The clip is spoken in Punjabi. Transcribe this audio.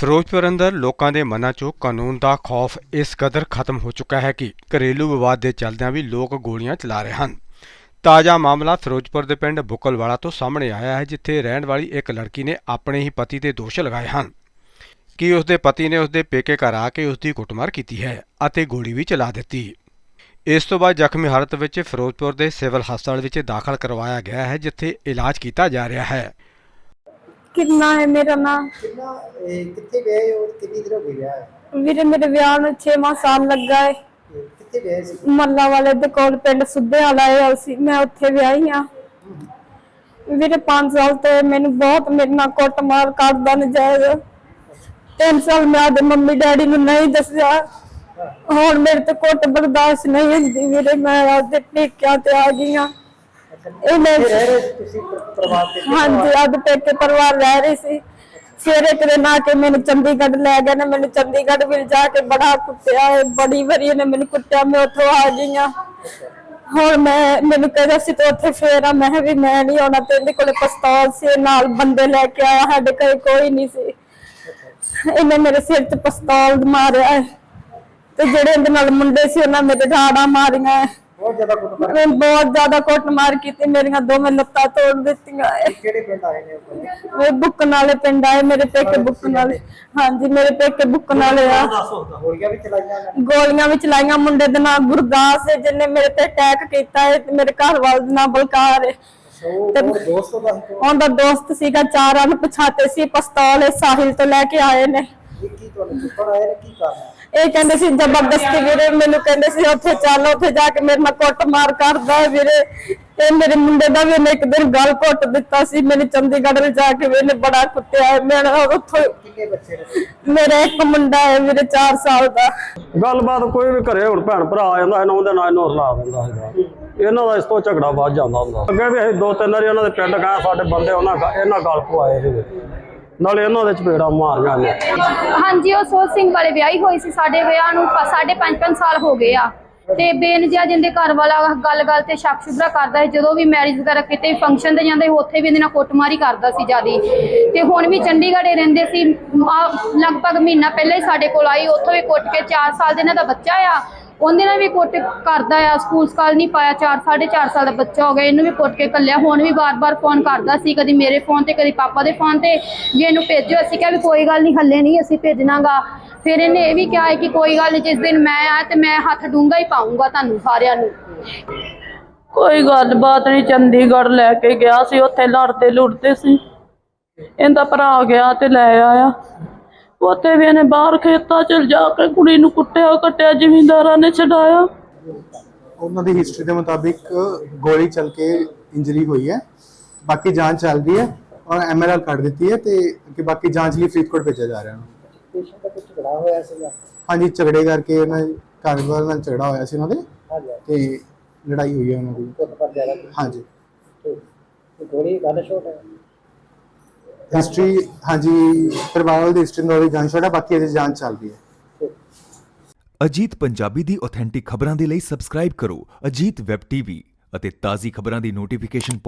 ਫਿਰੋਜ਼ਪੁਰ ਅੰਦਰ ਲੋਕਾਂ ਦੇ ਮਨਾਂ 'ਚੋਂ ਕਾਨੂੰਨ ਦਾ ਖੌਫ ਇਸ ਕਦਰ ਖਤਮ ਹੋ ਚੁੱਕਾ ਹੈ ਕਿ ਘਰੇਲੂ ਵਿਵਾਦ ਦੇ ਚੱਲਦਿਆਂ ਵੀ ਲੋਕ ਗੋਲੀਆਂ ਚਲਾ ਰਹੇ ਹਨ। ਤਾਜ਼ਾ ਮਾਮਲਾ ਫਿਰੋਜ਼ਪੁਰ ਦੇ ਪਿੰਡ ਬੁੱਕਲਵਾਲਾ ਤੋਂ ਸਾਹਮਣੇ ਆਇਆ ਹੈ, ਜਿੱਥੇ ਰਹਿਣ ਵਾਲੀ ਇੱਕ ਲੜਕੀ ਨੇ ਆਪਣੇ ਹੀ ਪਤੀ ਤੇ ਦੋਸ਼ ਲਗਾਏ ਹਨ। ਕਿ ਉਸ ਦੇ ਪਤੀ ਨੇ ਉਸ ਦੇ ਪੇਕੇ ਘਰ ਆ ਕੇ ਉਸ ਦੀ ਕੁੱਟਮਾਰ ਕੀਤੀ ਹੈ ਅਤੇ ਗੋਲੀ ਵੀ ਚਲਾ ਦਿੱਤੀ? ਇਸ ਤੋਂ ਬਾਅਦ ਜ਼ਖਮੀ ਹਾਲਤ ਵਿੱਚ ਫਿਰੋਜ਼ਪੁਰ ਦੇ ਸਿਵਲ ਹਸਪਤਾਲ ਵਿੱਚ ਦਾਖਲ ਕਰਵਾਇਆ ਗਿਆ ਹੈ, ਜਿੱਥੇ ਇਲਾਜ ਕੀਤਾ ਜਾ ਰਿਹਾ ਹੈ। ਕਿੰਨਾ ਹੈ ਮੇਰਾ ਨਾਮ ਕਿੰਨਾ ਇਹ ਕਿੱਥੇ ਗਏ ਹੋ ਕਿੰਨੀ ਦੇਰ ਹੋ ਗਈ ਵਿਆਹ? ਹੈ ਵੀਰੇ ਮੇਰੇ ਵਿਆਹ ਨੂੰ 6ਵਾਂ ਸਾਲ ਲੱਗਾ ਹੈ ਤੇ ਕਿੱਥੇ ਗਏ ਸੀ? ਮੱਲਾ ਵਾਲੇ ਦੇ ਕੋਲ ਪਿੰਡ ਸੁੱਧੇ ਵਾਲਾ ਹੈ ਅਸੀਂ ਮੈਂ ਉੱਥੇ ਵਿਆਹੀ ਆ ਵੀਰੇ 5 ਸਾਲ ਤੇ ਮੈਨੂੰ ਬਹੁਤ ਮੇਰੇ ਨਾਲ ਕੁੱਟਮਾਰ ਕਰਦਾ ਨਜਾਇਜ਼। 3 ਸਾਲ ਮੈਂ ਆਦੇ ਮੰਮੀ ਡੈਡੀ ਨੂੰ ਨਹੀਂ ਦੱਸਿਆ। ਹੁਣ ਮੇਰੇ ਤੇ ਕੁੱਟ ਬਰਦਾਸ਼ਤ ਨਹੀਂ ਹੁੰਦੀ ਵੀਰੇ ਮੈਂ ਆਦੇ ਪੇਕਿਆਂ ਤੇ ਆ ਗਈ ਆ ਇਹਨੇ ਕਿੱਥੇ ਰਹਿ ਰਹੇ ਸੀ ਤੁਸੀਂ ਪਰ- ਪਰਿਵਾਰ ਦੇ ਹਾਂਜੀ ਅੱਜ ਪੇਕੇ ਪਰਿਵਾਰ ਰਹਿ ਰਹੀ ਸੀ। ਇੱਕ ਦਿਨ ਆ ਕੇ ਮੈਨੂੰ ਚੰਡੀਗੜ੍ਹ ਲੈ ਗਏ ਨੇ ਮੈਨੂੰ ਚੰਡੀਗੜ੍ਹ ਵੀ ਜਾ ਕੇ ਬੜਾ ਕੁੱਟਿਆ ਹੈ ਬੜੀ ਵਾਰੀ ਇਹਨੇ ਮੈਨੂੰ ਕੁੱਟਿਆ ਮੈਂ ਉੱਥੋਂ ਆ ਗਈ ਹਾਂ। ਹੁਣ ਮੈਂ ਮੈਨੂੰ ਕਹਿੰਦਾ ਸੀ ਤੇ ਉੱਥੇ ਫੇਰ ਆ ਮੈਂ ਕਿਹਾ ਵੀ ਮੈਂ ਨਹੀਂ ਆਉਣਾ ਤੇ ਇਹਦੇ ਕੋਲੇ ਪਿਸਤੌਲ ਸੀ ਨਾਲ ਬੰਦੇ ਲੈ ਕੇ ਆਇਆ ਸਾਡੇ ਕੋਲ ਕੋਈ ਨਹੀਂ ਸੀ। ਇਹਨੇ ਮੇਰੇ ਸਿਰ 'ਚ ਪਿਸਤੌਲ ਮਾਰਿਆ ਹੈ ਤੇ ਜਿਹੜੇ ਇਹਦੇ ਨਾਲ ਮੁੰਡੇ ਸੀ ਉਹਨਾਂ ਮੇਰੇ ਰਾੜਾਂ ਮਾਰੀਆਂ ਹੈ। ਬਹੁਤ ਜ਼ਿਆਦਾ ਕੁੱਟਮਾਰ ਮੈਂ ਬਹੁਤ ਜ਼ਿਆਦਾ ਕੁੱਟਮਾਰ ਕੀਤੀ ਮੇਰੀਆਂ ਦੋਵੇਂ ਲੱਤਾਂ ਤੋੜ ਦਿੱਤੀਆਂ। ਹੈ ਕਿਹੜੇ ਪਿੰਡ ਆਏ ਨੇ ਉਹ? ਮੇਰੇ ਬੁੱਕਣ ਵਾਲੇ ਪਿੰਡ ਆਏ ਮੇਰੇ ਪੇਕੇ ਬੁੱਕਣ ਵਾਲੇ। ਹਾਂਜੀ ਮੇਰੇ ਪੇਕੇ ਬੁੱਕਣ ਵਾਲੇ ਆ। ਗੋਲੀਆਂ ਵੀ ਚਲਾਈਆਂ ਉਹਨਾਂ ਨੇ। ਗੋਲੀਆਂ ਵੀ ਚਲਾਈਆਂ ਮੁੰਡੇ ਦੇ ਨਾਮ ਗੁਰਦਾਸ ਜਿਹਨੇ ਮੇਰੇ ਤੇ ਅਟੈਕ ਕੀਤਾ ਹੈ ਤੇ ਮੇਰੇ ਘਰ ਵਾਲੇ ਦਾ ਨਾਮ ਬਲਕਾਰ ਕੋਲ ਉਹਦਾ ਦੋਸਤ ਸੀਗਾ ਚਾਰਾਂ ਨੂੰ ਪਛਾਤੇ ਸੀ ਪਿਸਤੌਲ ਸਾਹਿਲ ਤੋਂ ਲੈ ਕੇ ਆਏ ਨੇ। ਕੀ ਤੁਹਾਨੂੰ ਚੁੱਪੜ ਆਏ ਨੇ ਕੀ ਕਰਨਾ? ਇਹ ਕਹਿੰਦੇ ਸੀ ਜ਼ਬਰਦਸਤੀ ਵੀਰੇ ਮੈਨੂੰ ਕਹਿੰਦੇ ਸੀ ਉੱਥੇ ਚੱਲ ਉੱਥੇ ਜਾ ਕੇ ਮੇਰੇ ਨਾਲ ਕੁੱਟ ਮਾਰ ਕਰਦਾ ਵੀਰੇ। ਇਹ ਮੇਰੇ ਮੁੰਡੇ ਦਾ ਵੀ ਇਹਨੇ ਇੱਕ ਦਿਨ ਗਲ ਘੁੱਟ ਦਿੱਤਾ ਸੀ ਮੈਨੂੰ ਚੰਡੀਗੜ੍ਹ ਵਿੱਚ ਜਾ ਕੇ ਇਹਨੇ ਬੜਾ ਕੁੱਟਿਆ ਮੈਂ ਉੱਥੋਂ ਕਿੰਨੇ ਬੱਚੇ ਨੇ? ਮੇਰਾ ਇੱਕ ਮੁੰਡਾ ਹੈ ਵੀਰੇ 4 ਸਾਲ ਦਾ। ਗੱਲਬਾਤ ਕੋਈ ਵੀ ਘਰੇ ਹੁਣ ਭੈਣ ਭਰਾ ਆ ਜਾਂਦਾ ਇਹਨਾਂ ਉਹਦੇ ਨਾਲ ਇਹਨੂੰ ਰਲਾ ਦਿੰਦਾ ਹੈਗਾ। ਇਹਨਾਂ ਦਾ ਇਸ ਤੋਂ ਝਗੜਾ ਵੱਧ ਜਾਂਦਾ ਹੁੰਦਾ। ਅੱਗੇ ਵੀ ਅਸੀਂ ਦੋ ਤਿੰਨ ਵਾਰੀ ਉਹਨਾਂ ਦੇ ਪਿੰਡ ਗਏ ਸਾਡੇ ਬੰਦੇ ਉਹਨਾਂ ਇਹਨਾਂ ਗੱਲ ਪਵਾਏ ਸੀਗੇ। ਨਾਲੇ ਇਹਨਾਂ ਦੇ ਚਪੇੜਾ ਮਾਰੀਆਂ ਨੇ ਹਾਂਜੀ ਉਹ ਸੋਹ ਸਿੰਘ ਵਾਲੇ ਵਿਆਹੀ ਹੋਈ ਸੀ ਸਾਡੇ ਵਿਆਹ ਨੂੰ ਪ- ਸਾਢੇ ਪੰਜ ਪੰਜ ਸਾਲ ਹੋ ਗਏ ਆ। ਤੇ ਬੇਨਜਿਆ ਜਿੰਦੇ ਘਰ ਵਾਲਾ ਗੱਲ ਗੱਲ ਤੇ ਸ਼ੱਕ ਸ਼ੁਬਰਾ ਕਰਦਾ ਹੈ ਜਦੋਂ ਵੀ ਮੈਰਿਜ ਵਗੈਰਾ ਕਿਤੇ ਫੰਕਸ਼ਨ ਤੇ ਜਾਂਦੇ ਉੱਥੇ ਵੀ ਇਹਦੇ ਨਾਲ ਕੁੱਟਮਾਰੀ ਕਰਦਾ ਸੀ ਜਿਆਦੀ। ਤੇ ਹੁਣ ਵੀ ਚੰਡੀਗੜ੍ਹ ਹੀ ਰਹਿੰਦੇ ਸੀ ਆ, ਲਗਭਗ ਮਹੀਨਾ ਪਹਿਲਾਂ ਹੀ ਸਾਡੇ ਕੋਲ ਆਈ ਉੱਥੋਂ ਵੀ ਕੁੱਟ ਕੇ 4 ਸਾਲ ਦੇ ਇਹਨਾਂ ਦਾ ਬੱਚਾ ਆ। ਉਹਦੇ ਨਾਲ ਵੀ ਕੁੱਟ ਕਰਦਾ ਆ, ਸਕੂਲ ਸਕਾਲ ਨਹੀਂ ਪਾਇਆ 4 4.5 ਸਾਲ ਦਾ ਬੱਚਾ ਹੋ ਗਿਆ, ਇਹਨੂੰ ਵੀ ਕੁੱਟ ਕੇ ਕੱਲਿਆ। ਹੁਣ ਵੀ ਬਾਰ-ਬਾਰ ਫੋਨ ਕਰਦਾ ਸੀ, ਕਦੀ ਮੇਰੇ ਫੋਨ ਤੇ, ਕਦੀ ਪਾਪਾ ਦੇ ਫੋਨ ਤੇ। ਵੀ ਇਹਨੂੰ ਭੇਜੋ ਅਸੀਂ ਕਿਹਾ ਵੀ ਕੋਈ ਗੱਲ ਨਹੀਂ, ਹੱਲੇ ਨਹੀਂ ਅਸੀਂ ਭੇਜਣਾਗਾ। ਫਿਰ ਇਹਨੇ ਇਹ ਵੀ ਕਿਹਾ ਹੈ ਕਿ ਕੋਈ ਗੱਲ ਨਹੀਂ, ਜਿਸ ਦਿਨ ਮੈਂ ਆ ਤੇ ਮੈਂ ਹੱਥ ਡੂੰਗਾ ਹੀ ਪਾਉਂਗਾ ਤੁਹਾਨੂੰ ਸਾਰਿਆਂ ਨੂੰ। ਕੋਈ ਗੱਲਬਾਤ ਨਹੀਂ, ਚੰਡੀਗੜ੍ਹ ਲੈ ਕੇ ਗਿਆ ਸੀ, ਉੱਥੇ ਲੜਦੇ ਲੁੜਦੇ ਸੀ। ਇਹਦਾ ਭਰਾ ਗਿਆ ਤੇ ਲੈ ਆਇਆ। ਉੱਥੇ ਵੀ ਇਹਨੇ ਬਾਹਰ ਖੇਤਾਂ ਚ ਜਾ ਕੇ ਕੁੜੀ ਨੂੰ ਕੁੱਟਿਆ ਕੱਟਿਆ ਜ਼ਿਮੀਂਦਾਰਾਂ ਨੇ ਛਡਾਇਆ। ਉਹਨਾਂ ਦੀ ਹਿਸਟਰੀ ਦੇ ਮੁਤਾਬਿਕ ਗੋਲੀ ਚੱਲ ਕੇ ਇੰਜਰੀ ਹੋਈ ਹੈ। ਬਾਕੀ ਜਾਂਚ ਚੱਲ ਰਹੀ ਹੈ ਔਰ ਐਮਐਲਆਰ ਕੱਢ ਦਿੱਤੀ ਹੈ ਤੇ ਕਿ ਬਾਕੀ ਜਾਂਚ ਲਈ ਫਰੀਦਕੋਟ ਭੇਜਿਆ ਜਾ ਰਿਹਾ ਹੈ। ਪੇਸ਼ੈਂਟ ਦਾ ਕੁਝ ਝਗੜਾ ਹੋਇਆ ਸੀਗਾ? ਹਾਂਜੀ ਝਗੜੇ ਕਰਕੇ ਉਹਨਾਂ ਦੇ ਘਰ ਨਾਲ ਝਗੜਾ ਹੋਇਆ ਸੀ ਉਹਨਾਂ ਦੇ ਤੇ ਲੜਾਈ ਹੋਈ ਹੈ ਉਹਨਾਂ ਦੀ। ਹਾਂਜੀ। ਗੋਲੀ ਗਨ ਸ਼ੋਟ ਹੈ। ਹਿਸਟਰੀ ਹਾਂਜੀ, ਪਰਿਵਾਰ ਦੀ ਹਿਸਟਰੀ ਨਾਲ ਜਾਂਚ ਛੋੜਾ ਬਾਕੀ ਅਜੇ ਜਾਂਚ ਚੱਲ ਰਹੀ ਹੈ। ਅਜੀਤ ਪੰਜਾਬੀ ਦੀ ਆਥੈਂਟਿਕ ਖਬਰਾਂ ਦੇ ਲਈ ਸਬਸਕ੍ਰਾਈਬ ਕਰੋ ਅਜੀਤ ਵੈਬ ਟੀਵੀ ਅਤੇ ਤਾਜ਼ੀ ਖਬਰਾਂ ਦੀ ਨੋਟੀਫਿਕੇਸ਼ਨ ਪਾਉਣ